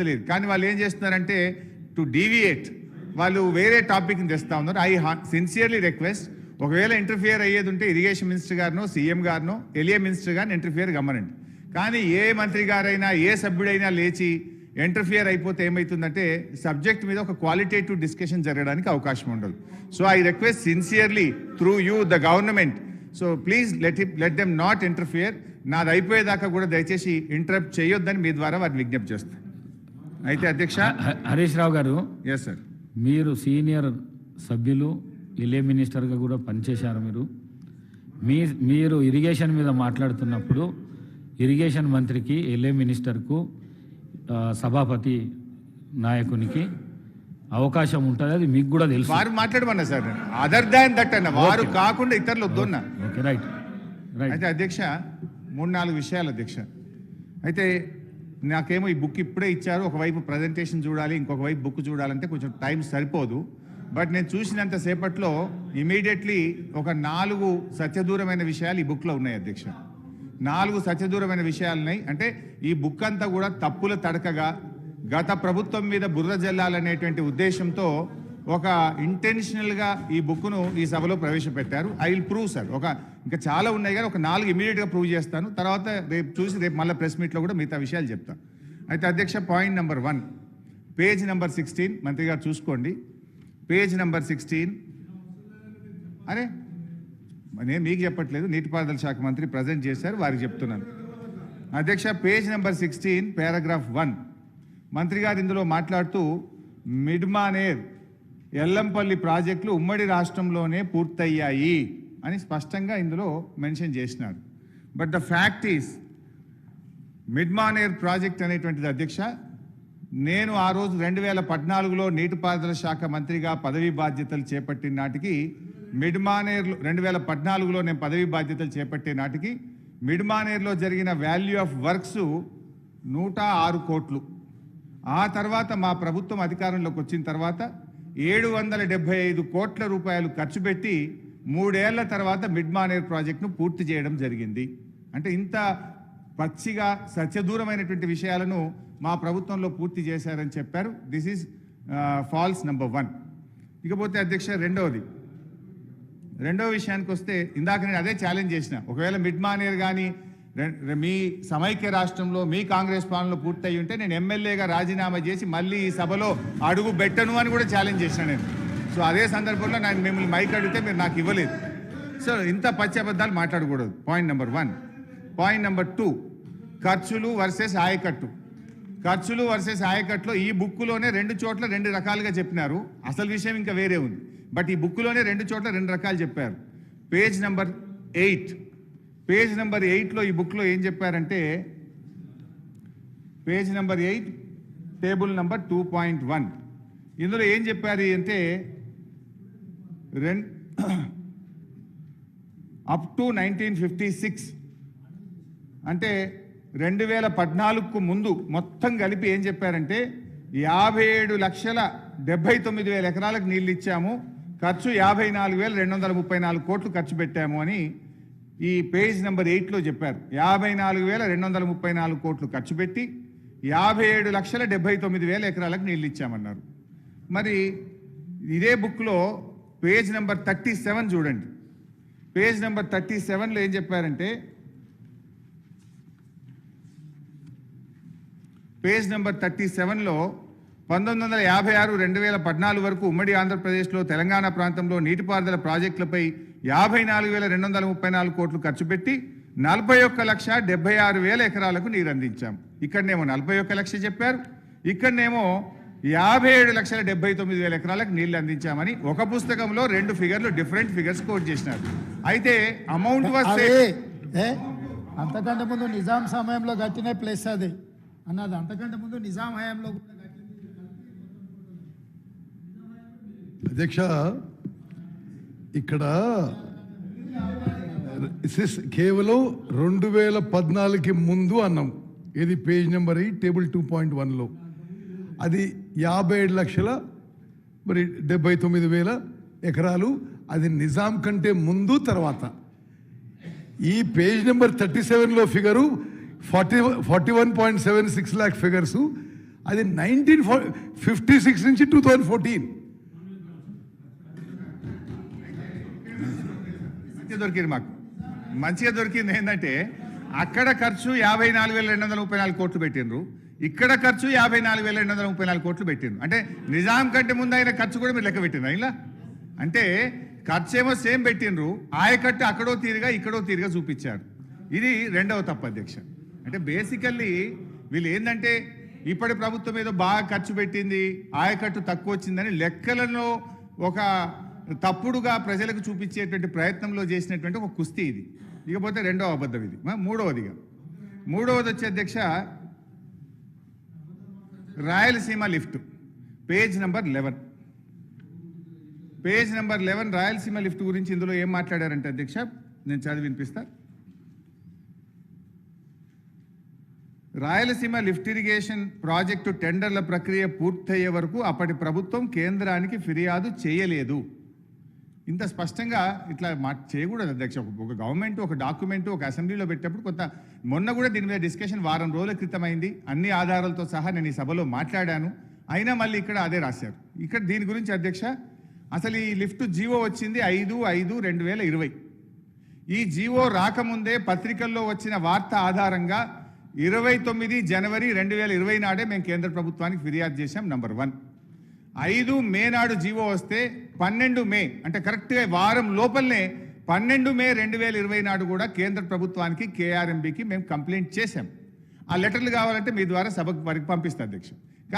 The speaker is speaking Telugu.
తెలియదు కానీ వాళ్ళు ఏం చేస్తున్నారంటే టు డీవియేట్ వాళ్ళు వేరే టాపిక్ని తెస్తా ఉన్నారు. ఐ సిన్సియర్లీ రిక్వెస్ట్ ఒకవేళ ఇంటర్ఫియర్ అయ్యేది ఉంటే ఇరిగేషన్ మినిస్టర్ గారినో సీఎం గారినో ఎలియే మినిస్టర్ గారిని ఇంటర్ఫియర్ గమ్మనండి. కానీ ఏ మంత్రి గారైనా ఏ సభ్యుడైనా లేచి ఇంటర్ఫియర్ అయిపోతే ఏమవుతుందంటే సబ్జెక్ట్ మీద ఒక క్వాలిటేటివ్ డిస్కషన్ జరగడానికి అవకాశం ఉండదు. So I request sincerely through you the government so please let it let them not interfere నాది అయిపోయేదాకా కూడా దయచేసి ఇంటరప్ట్ చేయొద్దని మీ ద్వారా వారిని విజ్ఞప్తి చేస్తాను అయితే అధ్యక్ష? హరీష్ రావు గారు ఎస్ సార్ మీరు సీనియర్ సభ్యులు ఎల్ఏ మినిస్టర్గా కూడా పనిచేశారు మీరు. మీ మీరు ఇరిగేషన్ మీద మాట్లాడుతున్నప్పుడు ఇరిగేషన్ మంత్రికి ఎల్ఏ మినిస్టర్కు సభాపతి నాయకునికి అవకాశం ఉంటుంది అది మీకు కూడా తెలుసు. వారు మాట్లాడమన్నా సార్. అదర్ దాన్ దట్ అన్న వారు కాకుండా ఇతరులు వద్దన్నా ఓకే రైట్ రైట్ అయితే అధ్యక్ష మూడు నాలుగు విషయాలు అధ్యక్ష. అయితే నాకేమో ఈ బుక్ ఇప్పుడే ఇచ్చారు. ఒకవైపు ప్రజెంటేషన్ చూడాలి ఇంకొక వైపు బుక్ చూడాలంటే కొంచెం టైం సరిపోదు. బట్ నేను చూసినంత సేపట్లో ఇమీడియట్లీ ఒక నాలుగు సత్యదూరమైన విషయాలు ఈ బుక్లో ఉన్నాయి అధ్యక్ష. నాలుగు సత్యదూరమైన విషయాలు ఉన్నాయి. అంటే ఈ బుక్ అంతా కూడా తప్పుల తడకగా గత ప్రభుత్వం మీద బుర్ర జల్లాలనేటువంటి ఉద్దేశంతో ఒక ఇంటెన్షనల్గా ఈ బుక్ను ఈ సభలో ప్రవేశపెట్టారు. ఐ విల్ ప్రూవ్ సార్ ఒక ఇంకా చాలా ఉన్నాయి కానీ ఒక నాలుగు ఇమీడియట్గా ప్రూవ్ చేస్తాను. తర్వాత రేపు చూసి రేపు మళ్ళీ ప్రెస్ మీట్లో కూడా మిగతా విషయాలు చెప్తాను. అయితే అధ్యక్ష point number one page number sixteen మంత్రి గారు చూసుకోండి. పేజ్ నెంబర్ సిక్స్టీన్ అరే నేను మీకు చెప్పట్లేదు నీటిపారుదల శాఖ మంత్రి ప్రజెంట్ చేశారు వారికి చెప్తున్నాను. అధ్యక్ష page number sixteen paragraph one మంత్రి గారు ఇందులో మాట్లాడుతూ మిడ్మానేర్ ఎల్లంపల్లి ప్రాజెక్టులు ఉమ్మడి రాష్ట్రంలోనే పూర్తయ్యాయి అని స్పష్టంగా ఇందులో మెన్షన్ చేసినారు. But the fact is Mid Manair project అనేటువంటిది అధ్యక్ష నేను ఆ రోజు రెండు వేల పద్నాలుగులో నీటిపారుదల శాఖ మంత్రిగా పదవీ బాధ్యతలు చేపట్టిన నాటికి మిడ్మానేర్లో రెండు వేల పద్నాలుగులో నేను పదవీ బాధ్యతలు చేపట్టే నాటికి మిడ్మానేర్లో జరిగిన వాల్యూ ఆఫ్ వర్క్స్ నూట ఆరు కోట్లు. ఆ తర్వాత మా ప్రభుత్వం అధికారంలోకి వచ్చిన తర్వాత ఏడు వందల డెబ్బై ఐదు కోట్ల రూపాయలు ఖర్చు పెట్టి మూడేళ్ళ తర్వాత మిడ్ మానేర్ ప్రాజెక్టును పూర్తి చేయడం జరిగింది. అంటే ఇంత పచ్చిగా సత్యదూరమైనటువంటి విషయాలను మా ప్రభుత్వంలో పూర్తి చేశారని చెప్పారు. This is false number one ఇకపోతే అధ్యక్ష రెండవది. రెండవ విషయానికి వస్తే ఇందాక నేను అదే ఛాలెంజ్ చేసిన. ఒకవేళ మిడ్ మానేర్ కానీ మీ సమైక్య రాష్ట్రంలో మీ కాంగ్రెస్ పాలనలో పూర్తయి ఉంటే నేను ఎమ్మెల్యేగా రాజీనామా చేసి మళ్ళీ ఈ సభలో అడుగు పెట్టను అని కూడా ఛాలెంజ్ చేసిన నేను. సో అదే సందర్భంలో నేను మిమ్మల్ని మైక్ అడిగితే మీరు నాకు ఇవ్వలేదు. సో ఇంత పచ్చి అబద్ధాలు మాట్లాడకూడదు. Point number one point number two ఖర్చులు వర్సెస్ ఆయకట్టు. ఖర్చులు వర్సెస్ ఆయకట్టులో ఈ బుక్కులోనే రెండు చోట్ల రెండు రకాలుగా చెప్పినారు. అసలు విషయం ఇంకా వేరే ఉంది. బట్ ఈ బుక్కులోనే రెండు చోట్ల రెండు రకాలు చెప్పారు. Page number eight page number ఎయిట్లో ఈ బుక్లో ఏం చెప్పారంటే page number eight table number two point one. ఇందులో ఏం చెప్పారు అంటే రెం up to nineteen fifty six. అంటే రెండు వేల పద్నాలుగుకు ముందు మొత్తం కలిపి ఏం చెప్పారంటే యాభై ఏడు లక్షల డెబ్బై తొమ్మిది వేల ఎకరాలకు నీళ్ళు ఇచ్చాము ఖర్చు యాభై నాలుగు వేల రెండు వందల ముప్పై నాలుగు కోట్లు ఖర్చు పెట్టాము అని ఈ పేజ్ నెంబర్ ఎయిట్లో చెప్పారు. యాభై నాలుగు వేల రెండు వందల ముప్పై నాలుగు కోట్లు ఖర్చు పెట్టి యాభై ఏడు లక్షల డెబ్బై తొమ్మిది వేల ఎకరాలకు నీళ్ళు ఇచ్చామన్నారు. మరి ఇదే బుక్లో పేజ్ నెంబర్ థర్టీ సెవెన్ చూడండి. పేజ్ నెంబర్ థర్టీ సెవెన్లో ఏం చెప్పారంటే పేజ్ నెంబర్ థర్టీ సెవెన్లో పంతొమ్మిది వందల యాభై ఆరు రెండు వేల పద్నాలుగు వరకు ఉమ్మడి ఆంధ్రప్రదేశ్లో తెలంగాణ ప్రాంతంలో నీటిపారుదల ప్రాజెక్టులపై యాభై నాలుగు వేల రెండు వందల ముప్పై నాలుగు కోట్లు ఖర్చు పెట్టి నలభై ఒక్క లక్ష డెబ్బై ఆరు వేల ఎకరాలకు నీరు అందించాం. ఇక్కడనేమో నలభై ఒక్క లక్ష చెప్పారు. ఇక్కడనేమో యాభై ఏడు లక్షల డెబ్బై తొమ్మిది వేల ఎకరాలకు నీళ్ళు అందించామని ఒక పుస్తకంలో రెండు ఫిగర్లు డిఫరెంట్ ఫిగర్స్ కోట్ చేసినారు. అయితే అమౌంట్ ఏ అంతకంటే ముందు నిజాం సమయంలో కట్టిన ప్లేస్ అది. అన్నది అంతకంటే ముందు నిజాం హయాంలో అధ్యక్ష ఇక్కడ కేవలం రెండు వేల పద్నాలుగుకి ముందు అన్నాం. ఇది page number eight table two point వన్లో. అది యాభై ఏడు లక్షల మరి డెబ్బై తొమ్మిది వేల ఎకరాలు. అది నిజాం కంటే ముందు తర్వాత. ఈ పేజ్ నెంబర్ థర్టీ సెవెన్లో figure forty forty one point seven six lakh figures. అది నైన్టీన్ ఫిఫ్టీ సిక్స్ నుంచి టూ థౌజండ్ ఫోర్టీన్. మంచిగా దొరికింది మాకు. మంచిగా దొరికింది ఏంటంటే అక్కడ ఖర్చు యాభై నాలుగు వేల రెండు వందల ముప్పై నాలుగు కోట్లు పెట్టిండ్రు. ఇక్కడ ఖర్చు యాభై నాలుగు వేల రెండు వందల ముప్పై నాలుగు కోట్లు పెట్టిండ్రు. అంటే నిజాం కంటే ముందు అయిన ఖర్చు కూడా మీరు లెక్క పెట్టిండ్రు ఇలా అంటే ఖర్చు ఏమో సేమ్ పెట్టిండ్రు. ఆయకట్టు అక్కడో తీరుగా ఇక్కడో తీరుగా చూపించారు. ఇది రెండవ తప్పు అధ్యక్ష. అంటే బేసికల్లీ వీళ్ళు ఏంటంటే ఇప్పటి ప్రభుత్వం ఏదో బాగా ఖర్చు పెట్టింది ఆయకట్టు తక్కువ వచ్చిందని లెక్కలలో ఒక తప్పుడుగా ప్రజలకు చూపించేటువంటి ప్రయత్నంలో చేసినటువంటి ఒక కుస్తీ ఇది. ఇకపోతే రెండవ అబద్ధం ఇది. మూడవదిగా. మూడవది వచ్చే అధ్యక్ష Rayalaseema lift. Page number eleven. Page number eleven Rayalaseema lift గురించి ఇందులో ఏం మాట్లాడారంటే అధ్యక్ష? నేను చదివి వినిపిస్తా. రాయలసీమ లిఫ్ట్ ఇరిగేషన్ ప్రాజెక్టు టెండర్ల ప్రక్రియ పూర్తయ్యే వరకు అప్పటి ప్రభుత్వం కేంద్రానికి ఫిర్యాదు చేయలేదు. ఇంత స్పష్టంగా ఇట్లా మా చేయకూడదు అధ్యక్ష. ఒక- గవర్నమెంట్ ఒక డాక్యుమెంట్ ఒక అసెంబ్లీలో పెట్టేప్పుడు కొంత మొన్న కూడా దీని మీద డిస్కషన్ వారం రోజుల క్రితమైంది అన్ని ఆధారాలతో సహా నేను ఈ సభలో మాట్లాడాను. అయినా మళ్ళీ ఇక్కడ అదే రాశారు. ఇక్కడ దీని గురించి అధ్యక్ష అసలు ఈ లిఫ్ట్ జీవో వచ్చింది ఐదు ఐదు రెండు వేల ఇరవై. ఈ జీవో రాకముందే పత్రికల్లో వచ్చిన వార్త ఆధారంగా ఇరవై తొమ్మిది జనవరి రెండు వేల ఇరవై నాడే మేము కేంద్ర ప్రభుత్వానికి ఫిర్యాదు చేశాం నంబర్ వన్. ఐదు మే నాడు జీవో వస్తే పన్నెండు మే అంటే కరెక్ట్గా వారం లోపలనే పన్నెండు మే రెండు వేల ఇరవై నాడు కూడా కేంద్ర ప్రభుత్వానికి కేఆర్ఎంబికి మేము కంప్లైంట్ చేశాం. ఆ లెటర్లు కావాలంటే మీ ద్వారా సభకు వారికి పంపిస్తా అధ్యక్షుడు